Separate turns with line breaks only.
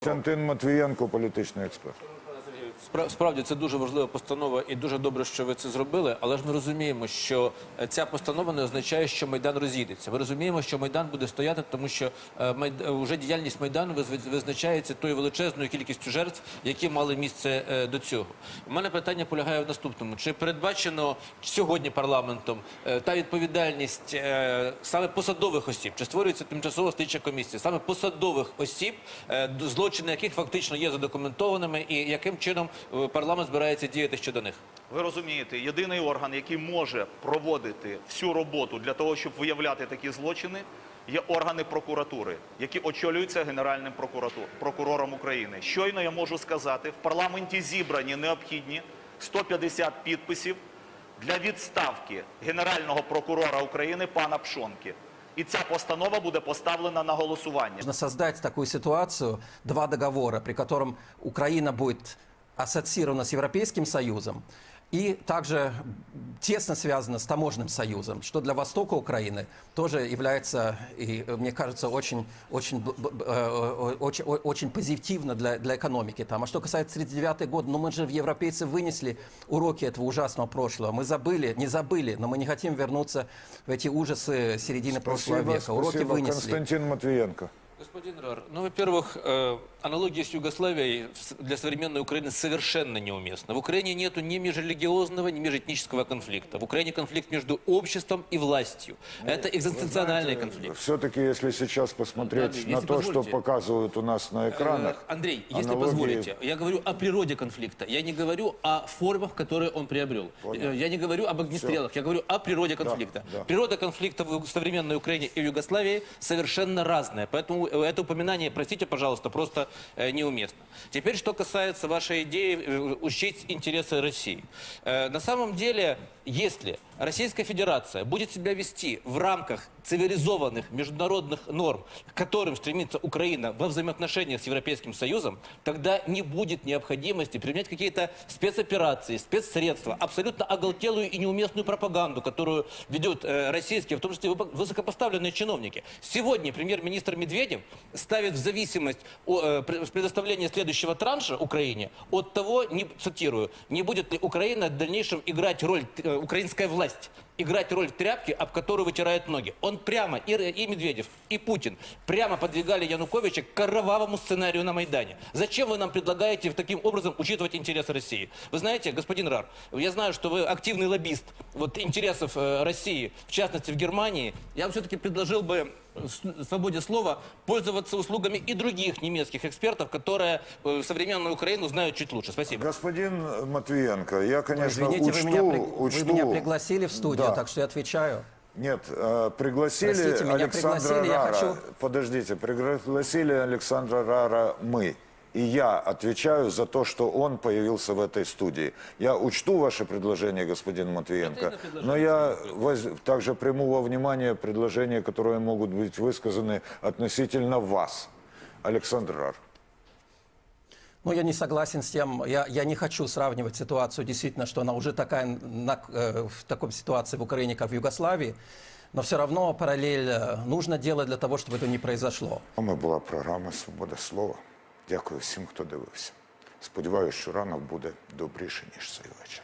Константин Матвієнко, політичний експерт.
Спра- Справді це дуже важлива постанова, і дуже добре, що ви це зробили. Але ж ми розуміємо, що е, ця постанова не означає, що майдан розійдеться. Ми розуміємо, що майдан буде стояти, тому що е, е, вже діяльність майдану виз- визначається тою величезною кількістю жертв, які мали місце е, до цього. У мене питання полягає в наступному: чи передбачено сьогодні парламентом е, та відповідальність е, саме посадових осіб? Чи створюється тимчасова слідча комісія саме посадових осіб, е, злочини яких фактично є задокументованими, і яким чином е, парламент збирається діяти щодо них?
Ви розумієте, єдиний орган, який може проводити всю роботу для того, щоб виявляти такі злочини, є органи прокуратури, які очолюються Генеральним прокурором України. Щойно я можу сказати, в парламенті зібрані необхідні 150 підписів для відставки Генерального прокурора України пана Пшонки. І ця постанова буде поставлена на голосування.
Нужно создать такую ситуацию, два договора, при котором Украина будет ассоциирована с Европейским Союзом и также тесно связана с таможенным союзом, что для Востока Украины тоже является, и, э, мне кажется, очень, очень, э, очень, очень позитивно для, для экономики там. А что касается 39 год, ну мы же европейцы вынесли уроки этого ужасного прошлого. Мы забыли, не забыли, но мы не хотим вернуться в эти ужасы середины прошлого
Спасибо,
века. Уроки
спасибо.
вынесли.
Константин Матвієнко.
Господин Рар, ну, во-первых, э, аналогия с Югославией для современной Украины совершенно неуместна. В Украине нету ни межрелигиозного, ни межэтнического конфликта. В Украине конфликт между обществом и властью. Это экзистенциональный конфликт.
Все-таки, если сейчас посмотреть
Да,
на
если
то, что показывают у нас на экранах,
Э, Андрей, если
аналогии-
позволите, я говорю о природе конфликта. Я не говорю о формах, которые он приобрел. Э, Я не говорю об огнестрелах. Я говорю о природе конфликта.
да.
Природа конфликта в современной Украине и в Югославии совершенно разная. Поэтому это упоминание, простите, пожалуйста, просто э, неуместно. Теперь, что касается вашей идеи э, учесть интересы России. Э, На самом деле, если Российская Федерация будет себя вести в рамках цивилизованных международных норм, к которым стремится Украина во взаимоотношениях с Европейским Союзом, тогда не будет необходимости применять какие-то спецоперации, спецсредства, абсолютно оголтелую и неуместную пропаганду, которую ведут э, российские, в том числе высокопоставленные чиновники. Сегодня премьер-министр Медведев ставит в зависимость о, э, пре- предоставления следующего транша Украине от того, не, цитирую, не будет ли Украина в дальнейшем играть роль, э, украинская власть, играть роль тряпки, об которую вытирают ноги. Он прямо, и, и Медведев, и Путин, прямо подвигали Януковича к кровавому сценарию на Майдане. Зачем вы нам предлагаете таким образом учитывать интересы России? Вы знаете, господин Рар, я знаю, что вы активный лоббист вот, интересов э, России, в частности в Германии. Я вам все-таки предложил бы свободе слова пользоваться услугами и других немецких экспертов, которые э, современную Украину знают чуть лучше. Спасибо.
Господин Матвиенко, я, конечно,
Извините,
учту,
вы меня, при-
учту...
вы меня пригласили в студию,
Да.
так что я отвечаю.
Нет, э, пригласили
Простите, меня
Александра
пригласили, я
Рара.
хочу-
Подождите, пригласили Александра Рара мы. И я отвечаю за то, что он появился в этой студии. Я учту ваше предложение, господин Матвиенко, но я воз- также приму во внимание предложения, которые могут быть высказаны относительно вас, Александр Рар.
Ну, я не согласен с тем, я, я не хочу сравнивать ситуацию, действительно, что она уже такая, на- э, в такой ситуации в Украине, как в Югославии, но все равно параллель э, нужно делать для того, чтобы это не произошло.
З вами була програма Свобода слова. Дякую всім, хто дивився. Сподіваюсь, що ранок буде добріше, ніж цей вечір.